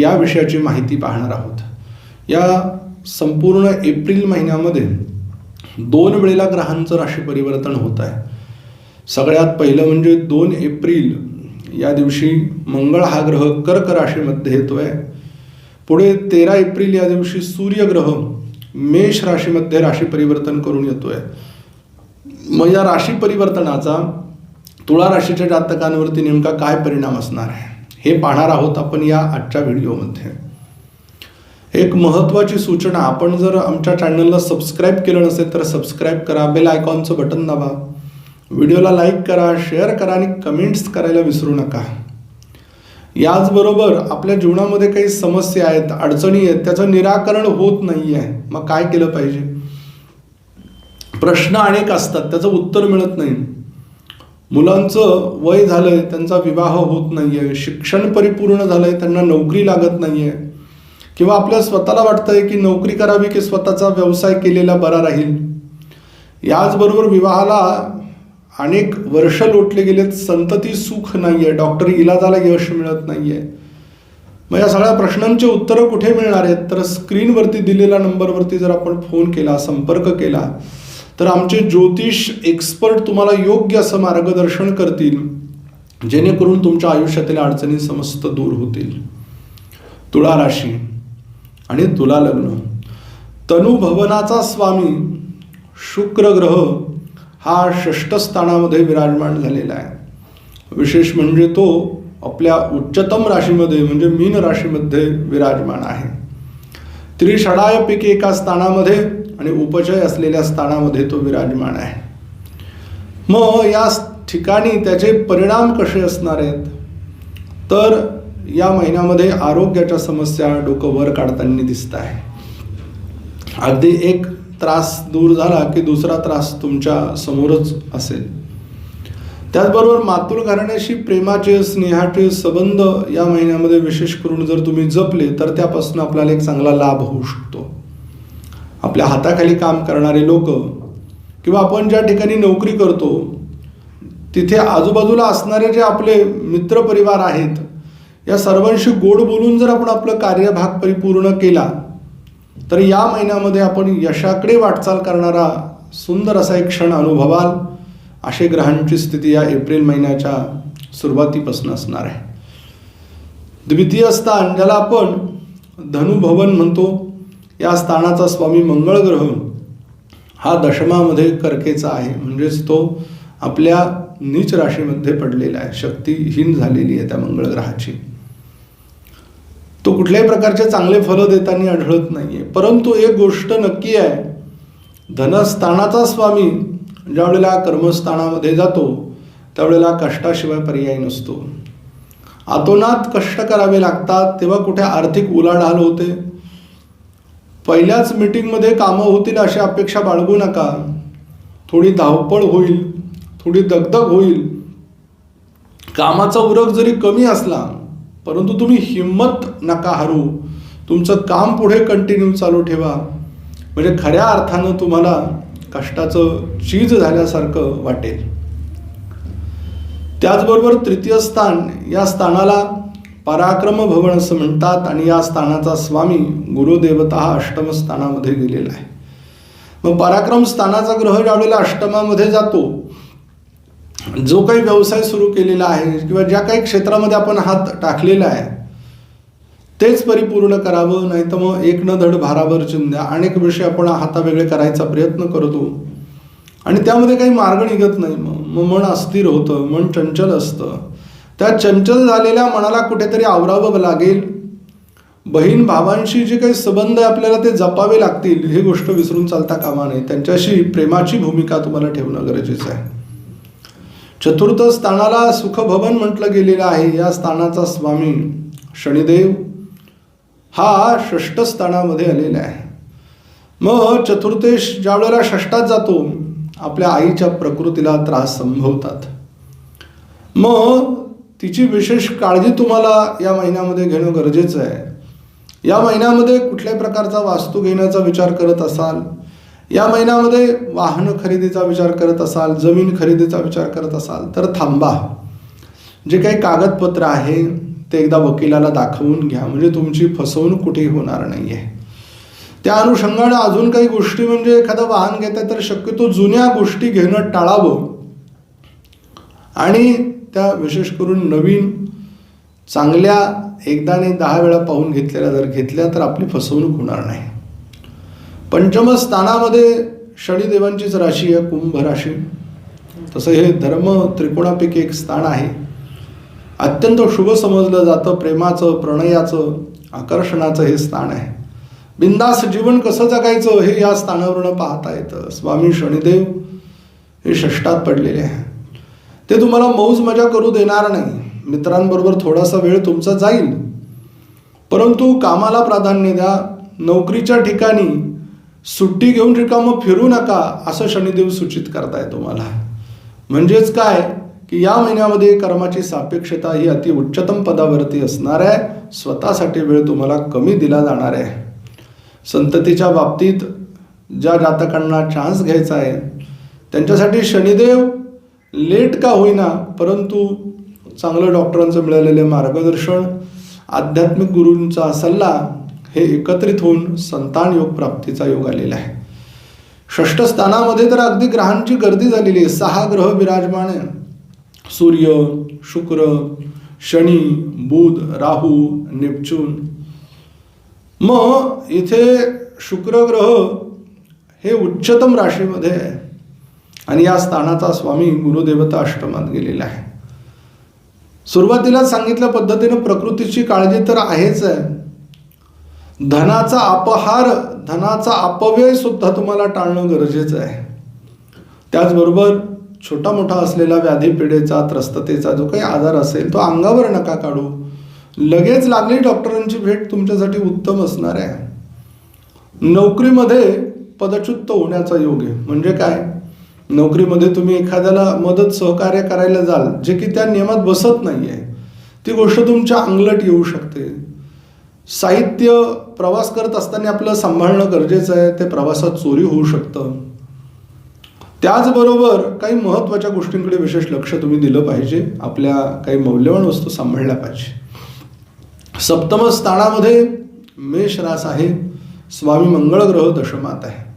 या विषयाची माहिती पाहणार आहोत. या संपूर्ण एप्रिल महिन्यामध्ये दोन वेळेला ग्रहांचं राशी परिवर्तन होत आहे. सगळ्यात पहिलं म्हणजे दोन एप्रिल या दिवशी मंगळ हा ग्रह कर्क राशीमध्ये येतो आहे पुढे तेरा एप्रिल या दिवशी सूर्यग्रह मेष राशीमध्ये राशी परिवर्तन करून येतो आहे मग या राशी परिवर्तनाचा तुळा राशीच्या जातकांवरती नेमका काय परिणाम असणार आहे? हे पाहणार आहोत आपण या आजच्या व्हिडिओमध्ये. एक महत्त्वाची सूचना आपण जर आमच्या चॅनलला सबस्क्राईब केलं नसेल तर सबस्क्राईब करा बेल आयकॉनचं बटन दाबा. व्हिडिओला लाईक करा शेअर करा आणि कमेंट्स करायला विसरू नका. याचबरोबर आपल्या जीवनामध्ये काही समस्या आहेत अडचणी आहेत त्याचं निराकरण होत नाही आहे मग काय केलं पाहिजे? प्रश्न अनेक असतात त्याचं उत्तर मिळत नाही. मुलांचं वय झालं आहे त्यांचा विवाह होत नाही आहे शिक्षण परिपूर्ण झालं आहे त्यांना नोकरी लागत नाही आहे किंवा आपल्या स्वतःला वाटतंय की नोकरी करावी की स्वतःचा व्यवसाय केलेला बरा राहील. याचबरोबर विवाहाला अनेक वर्ष लोटले गेलेत संतती सुख नाही आहे डॉक्टर इलाजाला यश मिळत नाही आहे मग या सगळ्या प्रश्नांची उत्तरं कुठे मिळणार आहेत? तर स्क्रीनवरती दिलेल्या नंबरवरती जर आपण फोन केला संपर्क केला तर आमचे ज्योतिष एक्सपर्ट तुम्हाला योग्य असं मार्गदर्शन करतील जेणेकरून तुमच्या आयुष्यातील अडचणी समस्त दूर होतील. तुळा राशी आणि तुला लग्न. तनुभवनाचा स्वामी शुक्र ग्रह हा षष्ठ स्थानामध्ये विराजमान झालेला आहे. विशेष म्हणजे तो आपल्या उच्चतम राशीमध्ये म्हणजे मीन राशीमध्ये विराजमान आहे. त्रिषडायपैकी एका स्थानामध्ये आणि उपचय असलेल्या स्थानामध्ये तो विराजमान आहे. मग या ठिकाणी त्याचे परिणाम कसे असणार आहेत? तर या महिन्यामध्ये आरोग्याच्या समस्या डोकं वर काढताना दिसत आहे. अगदी एक त्रास दूर झाला की दुसरा त्रास तुमच्या समोरच असेल. त्याचबरोबर मातृ घराण्याशी प्रेमाचे स्नेहाचे संबंध या महिन्यामध्ये विशेष करून जर तुम्ही जपले तर त्यापासून आपल्याला एक चांगला लाभ होऊ शकतो. आपल्या हाताखाली काम करणारे लोक किंवा आपण ज्या ठिकाणी नोकरी करतो तिथे आजूबाजूला असणारे जे आपले मित्रपरिवार आहेत या सर्वांशी गोड बोलून जर आपण आपलं कार्यभाग परिपूर्ण केला तर या महिन्यामध्ये आपण यशाकडे वाटचाल करणारा सुंदर असा एक क्षण अनुभवाल. असे ग्रहांची स्थिती या एप्रिल महिन्याच्या सुरुवातीपासून असणार आहे. द्वितीय स्थान ज्याला आपण धनुभवन म्हणतो या स्थानाचा स्वामी मंगळ ग्रह हा दशमामध्ये कर्केचा आहे. म्हणजेच तो आपल्या नीच राशीमध्ये पडलेला आहे. शक्तीहीन झालेली आहे त्या मंगळ ग्रहाची. तो कुठल्याही प्रकारचे चांगले फलं देताना आढळत नाहीये. परंतु एक गोष्ट नक्की आहे धनस्थानाचा स्वामी ज्यावेळेला कर्मस्थानामध्ये जातो त्यावेळेला कष्टाशिवाय पर्याय नसतो. आतोनात कष्ट करावे लागतात तेव्हा कुठे आर्थिक उलाढाल होते? पहिल्याच मीटिंगमध्ये कामं होतील अशी अपेक्षा बाळगू नका. थोडी धावपळ होईल थोडी दगदग होईल. कामाचा उरक जरी कमी असला परंतु तुम्ही हिंमत नका हरू. तुमचं काम पुढे कंटिन्यू चालू ठेवा. म्हणजे खऱ्या अर्थानं तुम्हाला कष्टाचं चीज झाल्यासारखं वाटेल. त्याचबरोबर तृतीय स्थान या स्थानाला पराक्रम भवन असं म्हणतात आणि या स्थानाचा स्वामी गुरुदेवता हा अष्टम स्थानामध्ये गेलेला आहे. मग पराक्रम स्थानाचा ग्रह ज्यावेळेला अष्टमामध्ये जातो जो काही व्यवसाय सुरू केलेला आहे किंवा ज्या काही क्षेत्रामध्ये आपण हात टाकलेला आहे तेच परिपूर्ण करावं नाही तर मग एक न धड भाराभर चिंध्या. अनेक विषय आपण हातावेगळे करायचा प्रयत्न करतो. आणि त्यामध्ये काही मार्ग निघत नाही. मग मग मन अस्थिर होतं मन चंचल असतं. त्या चंचल झालेल्या मनाला कुठेतरी आवरावं लागेल. बहीण भावांशी जे काही संबंध आहे आपल्याला ते जपावे लागतील. ही गोष्ट विसरून चालता कामा नये. त्यांच्याशी प्रेमाची भूमिका तुम्हाला ठेवणं गरजेचं आहे. चतुर्थ स्थानाला सुखभवन म्हटलं गेलेलं आहे. या स्थानाचा स्वामी शनिदेव हा षष्ठ स्थानामध्ये आलेला आहे. मग चतुर्थेश ज्या वेळेला षष्ठात जातो आपल्या आईच्या प्रकृतीला त्रास संभवतात. मग तिची विशेष काळजी तुम्हाला या महिन्यामध्ये घेणं गरजेचं आहे. या महिन्यामध्ये कुठल्याही प्रकारचा वास्तू घेण्याचा विचार करत असाल? या महिन्यामध्ये वाहन खरेदीचा विचार करत असाल जमीन खरेदीचा विचार करत असाल तर थांबा. जे काही कागदपत्र आहे ते एकदा वकिलाला दाखवून घ्या. म्हणजे तुमची फसवणूक कुठेही होणार नाही आहे त्या अनुषंगाने अजून काही गोष्टी म्हणजे एखादं वाहन घेत आहे तर शक्यतो जुन्या गोष्टी घेणं टाळावं. आणि त्या विशेष करून नवीन चांगल्या एकदा आणि दहा वेळा पाहून घेतलेल्या जर घेतल्या तर आपली फसवणूक होणार नाही. पंचम स्थानामध्ये शनिदेवांचीच राशी आहे कुंभ राशी. तसं हे धर्म त्रिकोणापैकी एक स्थान आहे. अत्यंत शुभ समजलं जातं प्रेमाचं प्रणयाचं आकर्षणाचं हे स्थान आहे. बिंदास जीवन कसं जगायचं हे या स्थानावरून पाहता येतं. स्वामी शनिदेव हे षष्टात पडलेले आहे ते तुम्हाला मौज मजा करू देणार नाही. मित्रांबरोबर थोडासा वेळ तुमचा जाईल. परंतु कामाला प्राधान्य द्या. नोकरीच्या ठिकाणी सुट्टी घेऊन रिकामं फिरू नका असं शनिदेव सूचित करताय तुम्हाला. म्हणजेच काय? की या महिन्यामध्ये कर्माची सापेक्षता ही अति उच्चतम पदावरती असणार आहे. स्वतःसाठी वेळ तुम्हाला कमी दिला जाणार आहे. संततीच्या बाबतीत ज्या जातकांना चान्स घ्यायचा आहे त्यांच्यासाठी शनिदेव लेट का होईना परंतु चांगलं डॉक्टरांचं मिळालेले मार्गदर्शन आध्यात्मिक गुरूंचा सल्ला हे एकत्रित होऊन संतान योग प्राप्तीचा योग आलेला आहे. षष्ठ स्थानामध्ये तर अगदी ग्रहांची गर्दी झालेली आहे. सहा ग्रह विराजमान आहे. सूर्य शुक्र शनी बुध राहू नेपच्यून. मग इथे शुक्र ग्रह हे उच्चतम राशीमध्ये आहे. आणि या स्थानाचा स्वामी गुरुदेवता अष्टमात गेलेला आहे. सुरुवातीला सांगितल्या पद्धतीनं प्रकृतीची काळजी तर आहेच आहे. धनाचा अपहार धनाचा अपव्यय सुद्धा तुम्हाला टाळणं गरजेचं आहे. त्याचबरोबर छोटा मोठा असलेला व्याधी पिढेचा त्रस्ततेचा जो काही आजार असेल तो अंगावर नका काढू. लगेच लागली डॉक्टरांची भेट तुमच्यासाठी उत्तम असणार आहे. नोकरीमध्ये पदच्युत होण्याचा योग आहे. म्हणजे काय? नोकरीमध्ये तुम्ही एखाद्याला मदत सहकार्य करायला जाल जे की त्या नियमात बसत नाही आहे ती गोष्ट तुमच्या अंगलट येऊ शकते. साहित्य प्रवास करत असताना आपलं सांभाळणं गरजेचं आहे. ते प्रवासात चोरी होऊ शकतं. त्याचबरोबर काही महत्त्वाच्या गोष्टींकडे विशेष लक्ष तुम्ही दिलं पाहिजे. आपल्या काही मौल्यवान वस्तू सांभाळल्या पाहिजे. सप्तम स्थानामध्ये मेष रास आहे. स्वामी मंगळग्रह दशमात आहे.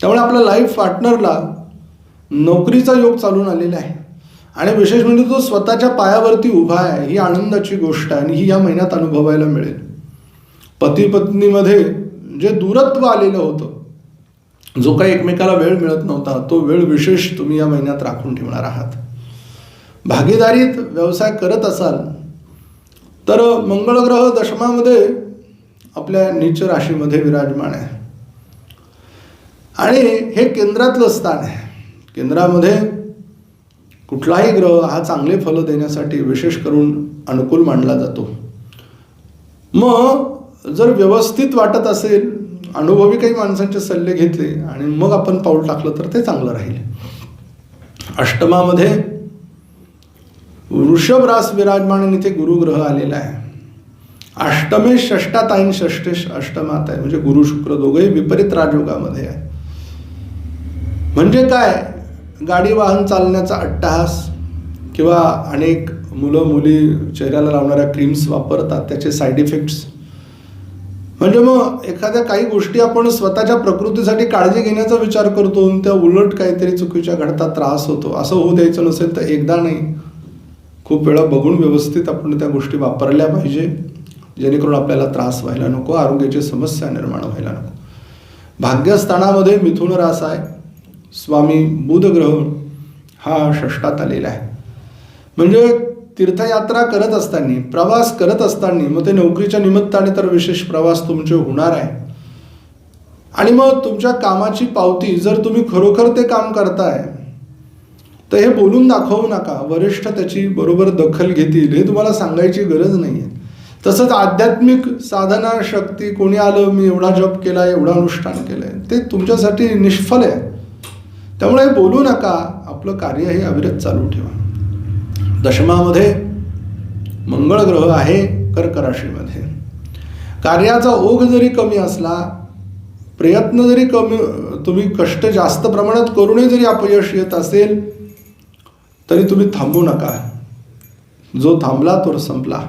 त्यामुळे आपल्या लाईफ पार्टनरला नोकरीचा योग चालून आलेला आहे. आणि विशेष म्हणजे तो स्वतःच्या पायावरती उभा आहे. ही आनंदाची गोष्ट आहे आणि ही या महिन्यात अनुभवायला मिळेल. पती पत्नीमध्ये जे दूरत्व आलेलं होतं जो काही एकमेकाला वेळ मिळत नव्हता तो वेळ विशेष तुम्ही या महिन्यात राखून ठेवणार आहात. भागीदारीत व्यवसाय करत असाल तर मंगळ ग्रह दशमामध्ये आपल्या नीच राशीमध्ये विराजमान आहे. आणि हे केंद्रातलं स्थान आहे. केंद्रामध्ये कुठलाही ग्रह हा चांगले फलं देण्यासाठी विशेष करून अनुकूल मानला जातो. मग जर व्यवस्थित वाटत असेल अनुभवी काही माणसांचे सल्ले घेतले आणि मग आपण पाऊल टाकलं तर ते चांगलं राहील. अष्टमामध्ये वृषभ रास विराजमान आणि इथे गुरुग्रह आलेला आहे. अष्टमे षष्टात आहे आणि अष्टमात आहे म्हणजे गुरु शुक्र दोघंही विपरीत राजयोगामध्ये आहे म्हणजे काय? गाडी वाहन चालण्याचा अट्टहास किंवा अनेक मुलं मुली चेहऱ्याला लावणाऱ्या क्रीम्स वापरतात त्याचे साईड इफेक्ट्स म्हणजे मग एखाद्या काही गोष्टी आपण स्वतःच्या प्रकृतीसाठी काळजी घेण्याचा विचार करतो आणि त्या उलट काहीतरी चुकीच्या घडता त्रास होतो. असं होऊ द्यायचं नसेल तर एकदा नाही. खूप वेळा बघून व्यवस्थित आपण त्या गोष्टी वापरल्या पाहिजे. जेणेकरून आपल्याला त्रास व्हायला नको आरोग्याची समस्या निर्माण व्हायला नको. भाग्यस्थानामध्ये मिथुन रास आहे. स्वामी बुध ग्रह हा षष्टात आलेला आहे. म्हणजे तीर्थयात्रा करत असताना प्रवास करत असताना मग ते नोकरीच्या निमित्ताने तर विशेष प्रवास तुमचे होणार आहे. आणि मग तुमच्या कामाची पावती जर तुम्ही खरोखर ते काम करताय तर हे बोलून दाखवू नका. वरिष्ठ त्याची बरोबर दखल घेतील हे तुम्हाला सांगायची गरज नाही आहे तसंच आध्यात्मिक साधना शक्ती कोणी आलं मी एवढा जप केला आहे एवढा अनुष्ठान केलंय ते तुमच्यासाठी निष्फल आहे. त्यामुळे बोलू नका. आपलं कार्य हे अविरत चालू ठेवा. दशमामध्ये मंगळ ग्रह आहे कर्क राशीमध्ये कार्याचा ओघ जरी कमी असला प्रयत्न जरी कमी तुम्ही कष्ट जास्त प्रमाणात करूनही जरी अपयश येत असेल तरी तुम्ही थांबू नका. जो थांबला तो संपला.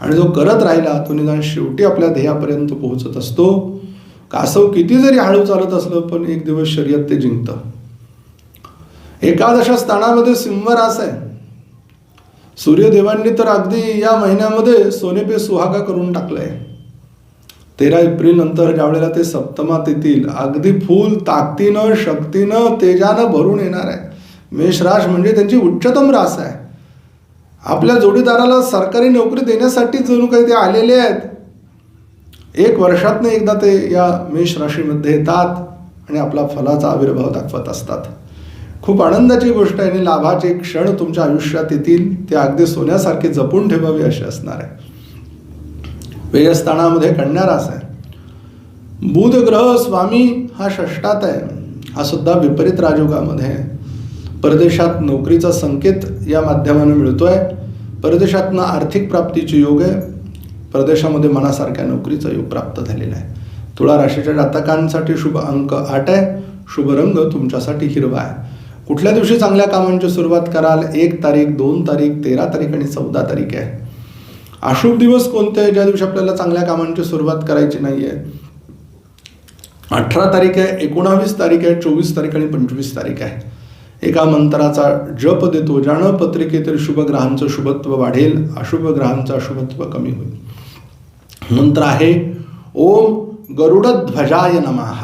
आणि जो करत राहिला तो निदान शेवटी आपल्या ध्येयापर्यंत पोहोचत असतो. कासव किती जरी हळू चालत असलं पण एक दिवस शर्यत ते जिंकतं. एकादश स्थानामध्ये सिंह रास आहे. सूर्यदेवांनी तर अगदी या महिन्यामध्ये सोने पे सुहागा करून टाकलाय. तेरा एप्रिल नंतर ज्या वेळेला ते सप्तमात येतील अगदी फुल ताकदीनं शक्तीनं तेजानं भरून येणार आहे. मेषराश म्हणजे त्यांची उच्चतम रास आहे. आपल्या जोडीदाराला सरकारी नोकरी देण्यासाठी जणू काही ते आलेले आहेत. एक वर्षातनं एकदा ते या मेष राशीमध्ये येतात आणि आपला फलाचा आविर्भाव दाखवत असतात. खूप आनंदाची गोष्ट आहे आणि लाभाचे क्षण तुमच्या आयुष्यात येतील ते अगदी सोन्यासारखे जपून ठेवावे असे असणार आहे. वेयस्थानामध्ये कन्यारास आहे. बुध ग्रह स्वामी हा षष्टात आहे. हा सुद्धा विपरीत राजयोगामध्ये आहे. परदेशात नोकरीचा संकेत या माध्यमाने आहे परदेशातनं आर्थिक प्राप्तीचे योग आहे. परदेशामध्ये मनासारख्या नोकरीचा योग प्राप्त झालेला आहे. तुळा राशीच्या जातकांसाठी शुभ अंक आठ आहे. शुभ रंग तुमच्यासाठी हिरवा आहे. कुठल्या दिवशी चांगल्या कामांची सुरुवात कराल? एक तारीख दोन तारीख तेरा तारीख आणि चौदा तारीख आहे. अशुभ दिवस कोणते आहे? ज्या दिवशी आपल्याला चांगल्या कामांची सुरुवात करायची नाही आहे अठरा तारीख आहे एकोणावीस तारीख आहे चोवीस तारीख आणि पंचवीस तारीख आहे. एका मंत्राचा जप देतो. ज्यानं पत्रिकेतील शुभ ग्रहांचं शुभत्व वाढेल अशुभ ग्रहांचं अशुभत्व कमी होईल. मंत्र आहे ओम गरुडध्वजाय नमः.